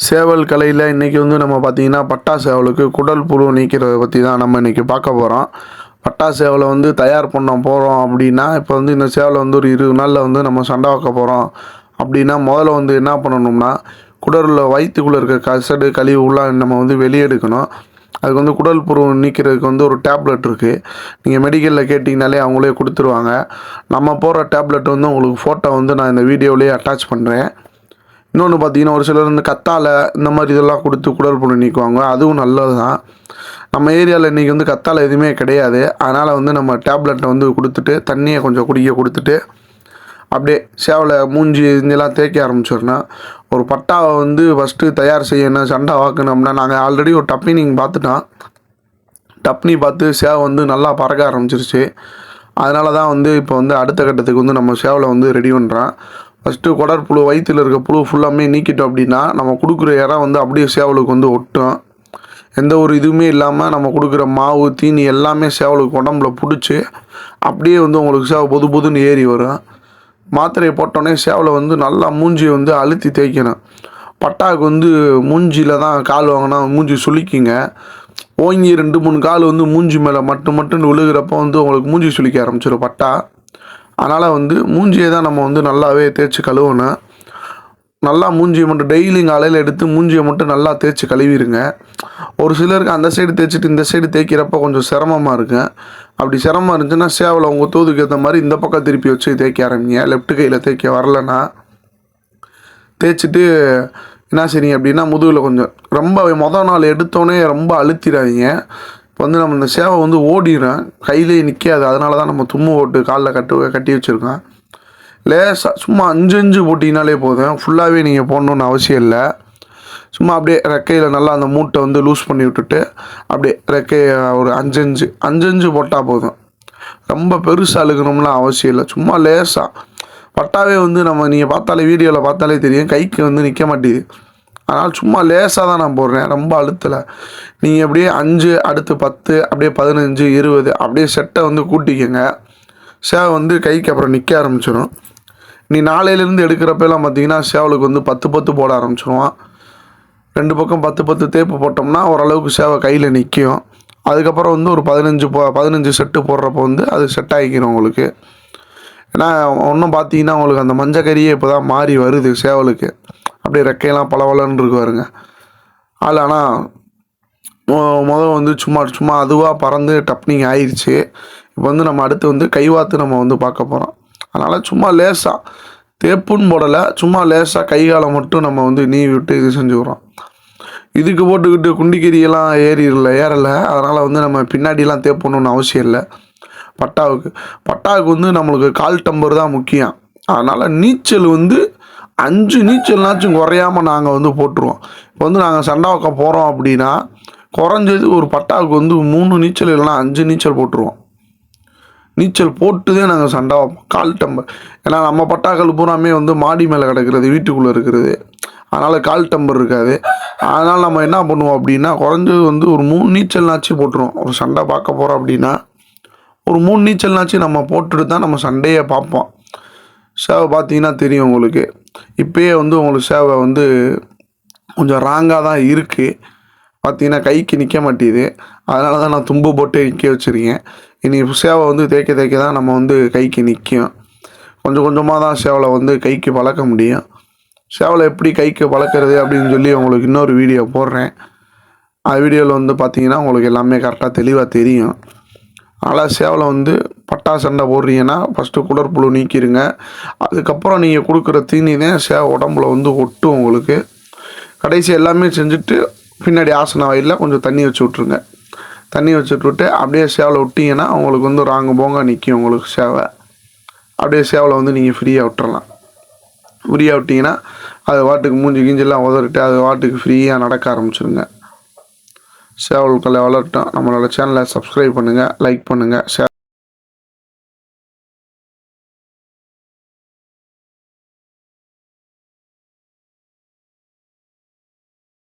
சேவல் கலையில் இன்றைக்கி வந்து நம்ம பார்த்தீங்கன்னா பட்டா சேவலுக்கு குடல் புழு நீக்கிறத பற்றி தான் நம்ம இன்றைக்கி பார்க்க போகிறோம் பட்டா சேவலை வந்து தயார் பண்ண போகிறோம் அப்படின்னா இப்போ வந்து இந்த சேவலை வந்து ஒரு இருபது நாளில் வந்து நம்ம சண்டை வைக்க போகிறோம் அப்படின்னா முதல்ல வந்து என்ன பண்ணணும்னா குடலில் வயிற்றுக்குள்ளே இருக்க கசடு கழிவுலாம் நம்ம வந்து வெளியெடுக்கணும். அதுக்கு வந்து குடல் புழு நீக்கிறதுக்கு வந்து ஒரு டேப்லெட் இருக்குது நீங்கள் மெடிக்கலில் கேட்டிங்கனாலே அவங்களே கொடுத்துருவாங்க. நம்ம போடுற டேப்லெட் வந்து உங்களுக்கு ஃபோட்டோ வந்து நான் இந்த வீடியோலேயே அட்டாச் பண்ணுறேன் இன்னொன்று பார்த்தீங்கன்னா ஒரு சிலர் வந்து கத்தாழை இந்த மாதிரி இதெல்லாம் கொடுத்து குடல் புண்ணு நீக்குவாங்க. அதுவும் நல்லது தான் நம்ம ஏரியாவில் இன்றைக்கி வந்து கத்தாழை எதுவுமே கிடையாது. அதனால் வந்து நம்ம டேப்லெட்டை வந்து கொடுத்துட்டு தண்ணியை கொஞ்சம் குடிக்க கொடுத்துட்டு அப்படியே சேவலை மூஞ்சி இதெல்லாம் தேய்க்க ஆரம்பிச்சிடனா ஒரு பட்டாவை வந்து ஃபஸ்ட்டு தயார் செய்யணும் சண்டை வாக்கணும்னா நாங்கள் ஆல்ரெடி ஒரு டப்பினிங் பார்த்துட்டோம். டப்னி பார்த்து சேவை வந்து நல்லா பறக்க ஆரம்பிச்சிருச்சு. அதனால தான் வந்து இப்போ வந்து அடுத்த கட்டத்துக்கு வந்து நம்ம சேவலை வந்து ரெடி பண்ணுறோம் ஃபஸ்ட்டு குடற்புழு வயிற்றில் இருக்க புழு ஃபுல்லாமே நீக்கிட்டோம் அப்படின்னா நம்ம கொடுக்குற இடம் வந்து அப்படியே சேவலுக்கு வந்து ஒட்டும். எந்த ஒரு இதுவுமே இல்லாமல் நம்ம கொடுக்குற மாவு தீனி எல்லாமே சேவலுக்கு உடம்புல பிடிச்சி அப்படியே வந்து உங்களுக்கு சேவை பொது பொதுன்னு ஏறி வரும். மாத்திரையை போட்டோன்னே சேவலை வந்து நல்லா மூஞ்சியை வந்து அழுத்தி தேய்க்கணும். பட்டாவுக்கு வந்து மூஞ்சியில் தான் கால் வாங்கினா மூஞ்சி சுளிக்குங்க. ஓங்கி ரெண்டு மூணு கால் வந்து மூஞ்சி மேலே மட்டும் மட்டும் விழுகிறப்ப வந்து உங்களுக்கு மூஞ்சி சுளிக்க ஆரம்பிச்சிடும் பட்டா. அதனால் வந்து மூஞ்சியை தான் நம்ம வந்து நல்லாவே தேய்ச்சி கழுவணும். நல்லா மூஞ்சியை மட்டும் டெய்லி காலையில் எடுத்து மூஞ்சியை மட்டும் நல்லா தேய்ச்சி கழுவிடுங்க ஒரு சிலருக்கு அந்த சைடு தேய்ச்சிட்டு இந்த சைடு தேய்க்கிறப்ப கொஞ்சம் சிரமமாக இருக்கும். அப்படி சிரமம் இருந்துச்சுன்னா சேவலை உங்கள் தோதுக்கு ஏற்ற மாதிரி இந்த பக்கம் திருப்பி வச்சு தேய்க்க ஆரம்பிங்க. லெஃப்ட் கையில் தேய்க்க வரலன்னா தேய்ச்சிட்டு என்ன செய்றீங்க அப்படின்னா முதுகில் கொஞ்சம் ரொம்ப மொதல் நாள் எடுத்தோடனே ரொம்ப அழுத்திடாதீங்க. வந்து நம்ம இந்த சேவை வந்து ஓடிடும் கையிலேயே நிற்காது அதனால தான் நம்ம தும்மு ஓட்டு காலில் கட்டு கட்டி வச்சுருக்கோம். லேசாக சும்மா அஞ்சு அஞ்சு போட்டிங்கனாலே போதும். ஃபுல்லாகவே நீங்கள் போடணுன்னு அவசியம் இல்லை. சும்மா அப்படியே ரெக்கையில் நல்லா அந்த மூட்டை வந்து லூஸ் பண்ணி விட்டுட்டு அப்படியே ரெக்கையை ஒரு அஞ்சஞ்சு அஞ்சு போட்டால் போதும். ரொம்ப பெருசாக அழுகணும்லாம் அவசியம் இல்லை. சும்மா லேசாக பட்டாவே வந்து நம்ம நீங்கள் பார்த்தாலே வீடியோவில் பார்த்தாலே தெரியும். கைக்கு வந்து நிற்க மாட்டேது அதனால் சும்மா லேசாக தான் நான் போடுறேன். ரொம்ப அழுத்தலை. நீங்கள் அப்படியே அஞ்சு அடுத்து பத்து அப்படியே பதினஞ்சு இருபது அப்படியே செட்டை வந்து கூட்டிக்கங்க. சேவை வந்து கைக்கு அப்புறம் நிற்க ஆரம்பிச்சிடும் நீ நாளையிலேருந்து எடுக்கிறப்பெல்லாம் பார்த்தீங்கன்னா சேவலுக்கு வந்து பத்து பத்து போட ஆரம்பிச்சிடுவான் ரெண்டு பக்கம் பத்து பத்து தேப்பு போட்டோம்னா ஓரளவுக்கு சேவை கையில் நிற்கும் அதுக்கப்புறம் வந்து ஒரு பதினஞ்சு போ பதினஞ்சு செட்டு போடுறப்போ வந்து அது செட் ஆகிக்கிறோம் உங்களுக்கு. ஏன்னா ஒன்றும் பார்த்தீங்கன்னா உங்களுக்கு அந்த மஞ்சக்கறியே இப்போ தான் மாறி வருது சேவலுக்கு. அப்படியே ரெக்கையெல்லாம் பலவலன்னு இருக்குவாருங்க அதில் ஆனால் முதல் வந்து சும்மா சும்மா அதுவாக பறந்து டப்னிங் ஆயிடுச்சு இப்போ வந்து நம்ம அடுத்து வந்து கைவாத்து நம்ம வந்து பார்க்க போகிறோம் அதனால் சும்மா லேசாக தேப்புன்னு போடலை சும்மா லேசாக கை காலை மட்டும் நம்ம வந்து நீவி விட்டு இது செஞ்சுக்கிறோம் இதுக்கு போட்டுக்கிட்டு குண்டிக்கிரியெல்லாம் ஏறிடல ஏறலை. அதனால் வந்து நம்ம பின்னாடிலாம் தேப்பணும்னு அவசியம் இல்லை. பட்டாவுக்கு பட்டாவுக்கு வந்து நம்மளுக்கு கால் டம்பர் தான் முக்கியம். அதனால் நீச்சல் வந்து அஞ்சு நீச்சல்னாச்சும் குறையாம நாங்கள் வந்து போட்டுருவோம். இப்போ வந்து நாங்கள் சண்டாவுக்க போகிறோம் அப்படின்னா குறைஞ்சது ஒரு பட்டாவுக்கு வந்து மூணு நீச்சல் இல்லைன்னா அஞ்சு நீச்சல் போட்டுருவோம். நீச்சல் போட்டுதே நாங்கள் சண்டை வைப்போம். கால் டம்பர் ஏன்னா நம்ம பட்டாக்கள் பூராமே வந்து மாடி மேலே கிடக்கிறது வீட்டுக்குள்ளே இருக்கிறது. அதனால் கால் டம்பர் இருக்காது. அதனால் நம்ம என்ன பண்ணுவோம் அப்படின்னா குறைஞ்சது வந்து ஒரு மூணு நீச்சல்னாச்சும் போட்டுருவோம். ஒரு சண்டை பார்க்க போகிறோம் அப்படின்னா ஒரு மூணு நீச்சல்னாச்சும் நம்ம போட்டுட்டு தான் நம்ம சண்டையை பார்ப்போம். சேவை பார்த்தீங்கன்னா தெரியும் உங்களுக்கு. இப்போயே வந்து உங்களுக்கு சேவை வந்து கொஞ்சம் ராங்காக தான் இருக்குது பார்த்தீங்கன்னா கைக்கு நிற்க மாட்டேது. அதனால தான் நான் தும்பு போட்டு நிற்க வச்சுருக்கேன். இனி சேவை வந்து தேய்க்க தேய்க்க தான் நம்ம வந்து கைக்கு நிற்கும் கொஞ்சம் கொஞ்சமாக தான் சேவலை வந்து கைக்கு பழக்க முடியும். சேவலை எப்படி கைக்கு பழக்கிறது அப்படின்னு சொல்லி உங்களுக்கு இன்னொரு வீடியோ போடுறேன். அந்த வீடியோவில் வந்து பார்த்தீங்கன்னா உங்களுக்கு எல்லாமே கரெக்டாக தெளிவாக தெரியும். அதனால் சேவலை வந்து பட்டா சண்டை போடுறீங்கன்னா ஃபஸ்ட்டு குடற்புழு நீக்கிடுங்க அதுக்கப்புறம் நீங்கள் கொடுக்குற தீனி தான் சேவை உடம்புல வந்து ஒட்டும் உங்களுக்கு. கடைசி எல்லாமே செஞ்சுட்டு பின்னாடி ஆசன வயலில் கொஞ்சம் தண்ணி வச்சு விட்ருங்க தண்ணி வச்சு விட்டுட்டு அப்படியே சேவலை விட்டிங்கன்னா உங்களுக்கு வந்து ராங்க போங்க நிற்கும் உங்களுக்கு சேவை. அப்படியே சேவலை வந்து நீங்கள் ஃப்ரீயாக விட்டுறலாம். ஃப்ரீயாக விட்டிங்கன்னா அது வாட்டுக்கு மூஞ்சி கிஞ்செல்லாம் உதறிட்டு அது வாட்டுக்கு ஃப்ரீயாக நடக்க ஆரம்பிச்சிருங்க. சேவல்களை வளரட்டும். நம்மளோட சேனலை சப்ஸ்கிரைப் பண்ணுங்கள் லைக் பண்ணுங்கள் ஷேர்